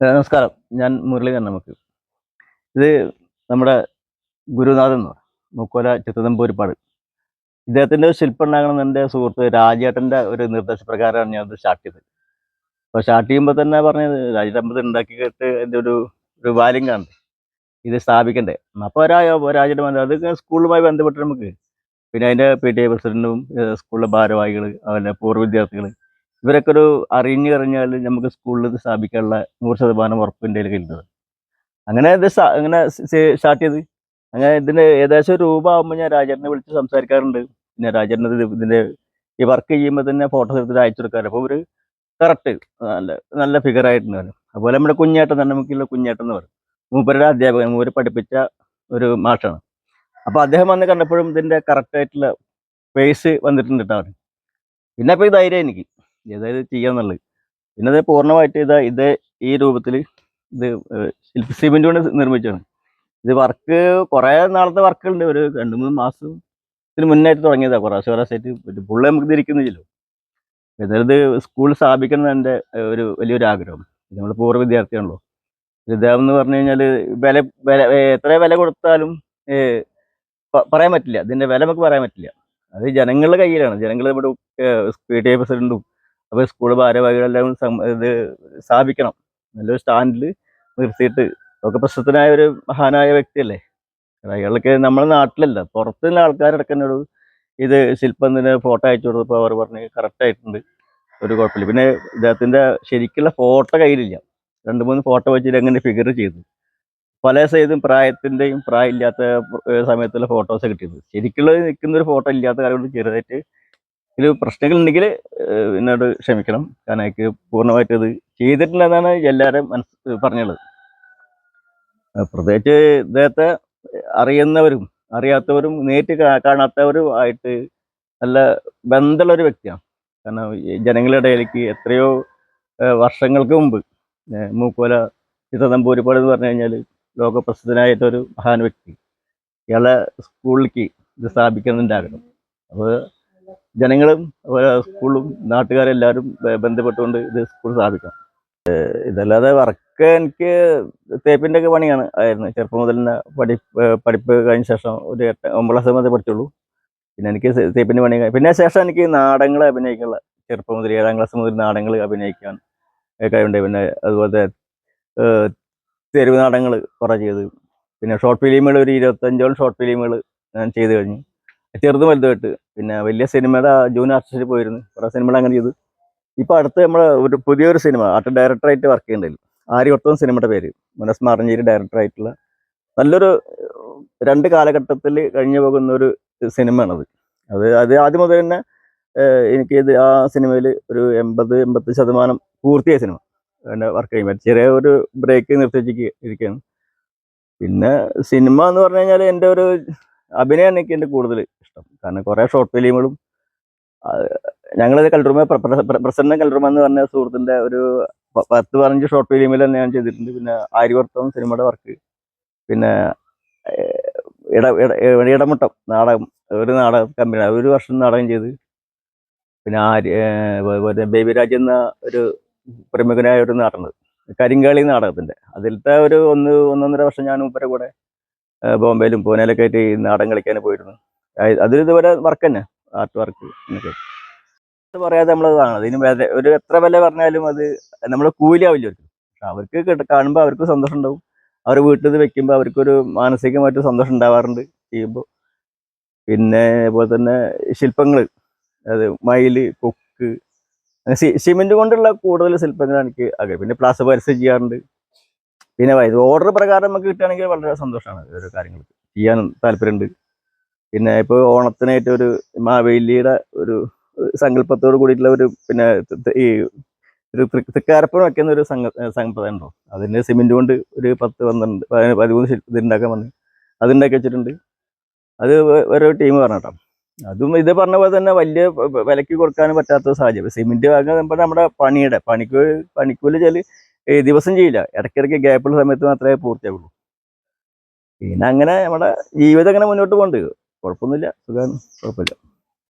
നമസ്കാരം. ഞാൻ മുരളീധരൻ നമുക്ക്. ഇത് നമ്മുടെ ഗുരുനാഥൻ എന്ന് പറയും. മുക്കോല ചിത്രതമ്പൂരിപ്പാട്. ഇദ്ദേഹത്തിന്റെ ഒരു ശില്പം ഉണ്ടാകണം എന്റെ സുഹൃത്ത് രാജേട്ടന്റെ ഒരു നിർദ്ദേശപ്രകാരമാണ് ഞാനത് സ്റ്റാർട്ട് ചെയ്തത്. അപ്പോൾ സ്റ്റാർട്ട് ചെയ്യുമ്പോൾ തന്നെ പറഞ്ഞത് രാജേട്ടൻ ഉണ്ടാക്കി ഉണ്ടാക്കിയിട്ട് എന്റെ ഒരു ഒരു വാല്യം കാണുന്നത് ഇത് സ്ഥാപിക്കണ്ടേ. അപ്പോൾ ഒരാ രാജേട്ടൻ അത് സ്കൂളുമായി ബന്ധപ്പെട്ട് നമുക്ക് പിന്നെ അതിന്റെ പി ടി എ പ്രസിഡന്റും സ്കൂളിലെ ഭാരവാഹികൾ അതുപോലെ പൂർവ വിദ്യാർത്ഥികൾ ഇവരൊക്കെ ഒരു അറിഞ്ഞു കഴിഞ്ഞാൽ നമുക്ക് സ്കൂളിൽ ഇത് സ്ഥാപിക്കാനുള്ള നൂറ് ശതമാനം ഉറപ്പ് എന്റെ കയ്യിലുണ്ട് അങ്ങനെ ഇത് അങ്ങനെ സ്റ്റാർട്ട് ചെയ്ത്. അങ്ങനെ ഇതിന് ഏകദേശം രൂപ ആകുമ്പോൾ ഞാൻ രാജേട്ടനെ വിളിച്ച് സംസാരിക്കാറുണ്ട്. പിന്നെ രാജേട്ടൻ ഇതിന്റെ ഈ വർക്ക് ചെയ്യുമ്പോൾ തന്നെ ഫോട്ടോസ് എടുത്തിട്ട് അയച്ചു കൊടുക്കാറ് അപ്പോൾ ഒരു കറക്റ്റ് നല്ല നല്ല ഫിഗർ ആയിട്ടുണ്ട് അവന്. അതുപോലെ നമ്മുടെ കുഞ്ഞേട്ടൻ തന്നെ നമുക്കുള്ള കുഞ്ഞേട്ടൻ എന്ന് പറയും. മൂപ്പരുടെ അധ്യാപകൻ മൂപ്പര് പഠിപ്പിച്ച ഒരു മാഷാണ്. അപ്പോൾ അദ്ദേഹം വന്ന് കണ്ടപ്പോഴും ഇതിന്റെ കറക്റ്റായിട്ടുള്ള ഫേസ് വന്നിട്ടുണ്ട് കേട്ടോ പിന്നെ അപ്പോൾ ഈ ധൈര്യം എനിക്ക്. ഏതായത് ചെയ്യാന്നുള്ളത് പിന്നെ അത് പൂർണമായിട്ട് ഇതാ ഇത് ഈ രൂപത്തിൽ ഇത് സിമെന്റ് കൊണ്ട് നിർമ്മിച്ചാണ് ഇത് വർക്ക് കുറേ നാളത്തെ വർക്കുണ്ട് ഒരു രണ്ട് മൂന്ന് മാസത്തിന് മുന്നായിട്ട് തുടങ്ങിയതാണ് കുറേശ്ശെ കുറേശ്ശായിട്ട് പുള്ള നമുക്ക് ധരിക്കുന്നില്ലല്ലോ ഇതായത് സ്കൂൾ സ്ഥാപിക്കണം എന്റെ ഒരു വലിയൊരു ആഗ്രഹം. നമ്മൾ പൂർവ വിദ്യാർത്ഥിയാണല്ലോ. ഇദ്ദേഹം എന്ന് പറഞ്ഞു കഴിഞ്ഞാൽ വില വില എത്ര വില കൊടുത്താലും പറയാൻ പറ്റില്ല. ഇതിന്റെ വില നമുക്ക് പറയാൻ പറ്റില്ല. അത് ജനങ്ങളുടെ കയ്യിലാണ്. ജനങ്ങൾ ഇവിടെ പി ടി എ പ്രസിഡന്റും അപ്പോൾ സ്കൂൾ ഭാരവാഹികളെല്ലാം ഇത് സ്ഥാപിക്കണം. നല്ലൊരു സ്റ്റാൻഡിൽ നിർത്തിയിട്ട്. ഒക്കെ പ്രശസ്തനായ ഒരു മഹാനായ വ്യക്തിയല്ലേ? അയാൾക്ക് നമ്മുടെ നാട്ടിലല്ല. പുറത്തുള്ള ആൾക്കാരടക്കം എന്നോട് ഇത് ശില്പത്തിന് ഫോട്ടോ അയച്ചു കൊടുത്തപ്പോൾ അവർ പറഞ്ഞ് കറക്റ്റായിട്ടുണ്ട് ഒരു കുഴപ്പമില്ല. പിന്നെ ഇദ്ദേഹത്തിന്റെ ശരിക്കുള്ള ഫോട്ടോ കയ്യിലില്ല. രണ്ട് മൂന്ന് ഫോട്ടോ വെച്ചിട്ട് അങ്ങനെ ഫിഗർ ചെയ്തു. പല സൈസും പ്രായത്തിന്റെയും പ്രായമില്ലാത്ത സമയത്തുള്ള ഫോട്ടോസ് കിട്ടിയത്. ശരിക്കുള്ള നിൽക്കുന്ന ഒരു ഫോട്ടോ ഇല്ലാത്ത കാര്യം കൊണ്ട് ചെറുതായിട്ട് ഇതിൽ പ്രശ്നങ്ങൾ ഉണ്ടെങ്കിൽ എന്നോട് ക്ഷമിക്കണം. കാരണം എനിക്ക് പൂർണമായിട്ട് ചെയ്തിട്ടില്ല എന്നാണ് എല്ലാവരും മനസ്സ് പറഞ്ഞുള്ളത്. പ്രത്യേകിച്ച് ഇദ്ദേഹത്തെ അറിയുന്നവരും അറിയാത്തവരും നേരിട്ട് കാണാത്തവരും ആയിട്ട് നല്ല ബന്ധമുള്ള ഒരു വ്യക്തിയാണ്. കാരണം ജനങ്ങളുടെ ഇടയിലേക്ക് എത്രയോ വർഷങ്ങൾക്ക് മുമ്പ് മൂക്കോല ചിത്രതമ്പൂരിപ്പാട് എന്ന് പറഞ്ഞു കഴിഞ്ഞാൽ ലോകപ്രസിദ്ധനായിട്ടൊരു മഹാൻ വ്യക്തി. ഇയാളെ സ്കൂളിലേക്ക് ഇത് സ്ഥാപിക്കുന്നുണ്ടാകണം അപ്പോൾ ജനങ്ങളും സ്കൂളും നാട്ടുകാരെല്ലാവരും എല്ലാവരും ബന്ധപ്പെട്ടുകൊണ്ട് ഇത് സ്കൂൾ സ്ഥാപിക്കാം. ഇതല്ലാതെ വർക്ക് എനിക്ക് തേപ്പിന്റെ ഒക്കെ പണിയാണ് ആയിരുന്നു. ചെറുപ്പം മുതൽ തന്നെ പഠി പഠിപ്പ് കഴിഞ്ഞ ശേഷം ഒരു എട്ട് ഒമ്പത് ക്ലാസ് മുതൽ പഠിച്ചുള്ളൂ. പിന്നെ എനിക്ക് തേപ്പിന്റെ പണി പിന്നെ ശേഷം എനിക്ക് നാടകങ്ങൾ അഭിനയിക്കാനുള്ള ചെറുപ്പം മുതൽ ഏഴാം ക്ലാസ് മുതൽ നാടകങ്ങൾ അഭിനയിക്കാൻ കഴിവുണ്ട് പിന്നെ അതുപോലെ തെരുവ് നാടകങ്ങൾ കുറേ ചെയ്ത്. പിന്നെ ഷോർട്ട് ഫിലിമുകൾ ഒരു ഇരുപത്തഞ്ചോളം ഷോർട്ട് ഫിലിമുകൾ ഞാൻ ചെയ്ത് കഴിഞ്ഞു. ചെറുതും വലുതുമായിട്ട് പിന്നെ വലിയ സിനിമയുടെ ജൂനിയർ ആർട്ടിസ്റ്റിൽ പോയിരുന്നു. കുറേ സിനിമകൾ അങ്ങനെ ചെയ്തു. ഇപ്പോൾ അടുത്ത് നമ്മൾ ഒരു പുതിയൊരു സിനിമ ആർട്ട് ഡയറക്ടറായിട്ട് വർക്ക് ചെയ്യുന്നുണ്ടല്ലോ ആര്യവട്ടം സിനിമയുടെ പേര്. മനസ് മാറഞ്ചേരി ഡയറക്ടറായിട്ടുള്ള നല്ലൊരു രണ്ട് കാലഘട്ടത്തിൽ കഴിഞ്ഞു പോകുന്ന ഒരു സിനിമയാണത്. അത് അത് ആദ്യം മുതൽ തന്നെ എനിക്ക് ഇത് ആ സിനിമയിൽ ഒരു എൺപത് എൺപത്തി ശതമാനം പൂർത്തിയായ സിനിമ. എന്റെ വർക്ക് ചെയ്യുമ്പോൾ ചെറിയ ഒരു ബ്രേക്ക് നിർത്തിച്ചിരിക്കുകയാണ് പിന്നെ സിനിമ എന്ന് പറഞ്ഞു കഴിഞ്ഞാൽ എന്റെ ഒരു അഭിനയമാണ് എനിക്ക് എന്റെ കൂടുതൽ ഇഷ്ടം. കാരണം കുറേ ഷോർട്ട് ഫിലിമുകളും ഞങ്ങളത് കൽറുമ പ്രസന്ന കൽറുമ എന്ന് പറഞ്ഞ സുഹൃത്തിന്റെ ഒരു പത്ത് പതിനഞ്ച് ഷോർട്ട് ഫിലിമിൽ തന്നെ ഞാൻ ചെയ്തിട്ടുണ്ട്. പിന്നെ ആര്യവർത്തം സിനിമയുടെ വർക്ക് പിന്നെ ഇട ഇടമുട്ടം നാടകം ഒരു നാടകം കമ്പനി ഒരു വർഷം നാടകം ചെയ്ത്. പിന്നെ ആര്യ ഏഹ്, അതുപോലെ ബേബി രാജ് എന്ന ഒരു പ്രമുഖനായ ഒരു നാടകം കരിങ്കാളി നാടകത്തിന്റെ. അതിലത്തെ ഒരു ഒന്ന് ഒന്നൊന്നര വർഷം ഞാൻ മൂപ്പരെ കൂടെ ബോംബെയിലും പൂനെയിലൊക്കെ ആയിട്ട് നാടൻ കളിക്കാൻ പോയിരുന്നു. അത് അതിൽ ഇതുപോലെ വർക്ക് തന്നെ ആർട്ട് വർക്ക് എന്നൊക്കെ. പറയാതെ നമ്മൾ കാണുന്നത് വേറെ ഒരു എത്ര വില പറഞ്ഞാലും അത് നമ്മൾ കൂലിയാവില്ല അവർക്ക് അവർക്ക് കാണുമ്പോൾ അവർക്ക് സന്തോഷം ഉണ്ടാവും. അവർ വീട്ടിൽ നിന്ന് വെക്കുമ്പോൾ അവർക്കൊരു മാനസികമായിട്ട് സന്തോഷം ഉണ്ടാവാറുണ്ട് ചെയ്യുമ്പോൾ പിന്നെ അതുപോലെ തന്നെ ശില്പങ്ങൾ അതായത് മയിൽ കൊക്ക് സിമെന്റ് കൊണ്ടുള്ള കൂടുതൽ ശില്പങ്ങളാണ് എനിക്ക് ആഗ്രഹം. പിന്നെ പ്ലാസ് പരസ്യം ചെയ്യാറുണ്ട്. പിന്നെ ഓർഡർ പ്രകാരം നമുക്ക് കിട്ടുകയാണെങ്കിൽ വളരെ സന്തോഷമാണ് ഓരോ കാര്യങ്ങൾ ചെയ്യാൻ താല്പര്യമുണ്ട്. പിന്നെ ഇപ്പോൾ ഓണത്തിനായിട്ട് ഒരു മാവേലിയുടെ ഒരു സങ്കല്പത്തോട് കൂടിയിട്ടുള്ള ഒരു പിന്നെ ഈ ഒരു തൃ- തൃക്കാരപ്പുഴ വെക്കുന്ന ഒരു സംഘ സങ്കല്പം ഉണ്ടോ? അതിന് സിമെന്റ് കൊണ്ട് ഒരു പത്ത് പന്ത്രണ്ട് പതിമൂന്ന് ശില്പം വന്നു. ഉണ്ടാക്കാൻ പറഞ്ഞു അതുണ്ടാക്കി വെച്ചിട്ടുണ്ട്. അത് ഓരോ ടീം പറഞ്ഞട്ടോ അതും ഇത് പറഞ്ഞ പോലെ തന്നെ വലിയ വ- വ- വിലക്ക് കൊടുക്കാനും പറ്റാത്ത സാഹചര്യം. സിമെന്റ് വാങ്ങാൻ നമ്മുടെ നമ്മുടെ പണിയുടെ പണിക്ക് പണിക്കൂലി വെച്ചാൽ ദിവസം ചെയ്യില്ല. ഇടയ്ക്കിടയ്ക്ക് ഗ്യാപ്പുള്ള സമയത്ത് മാത്രമേ പൂർത്തിയാവുള്ളൂ. പിന്നെ അങ്ങനെ നമ്മുടെ ജീവിതം അങ്ങനെ മുന്നോട്ട് പോകണ്ട് കുഴപ്പമൊന്നുമില്ല. സുഖമാണ് കുഴപ്പമില്ല.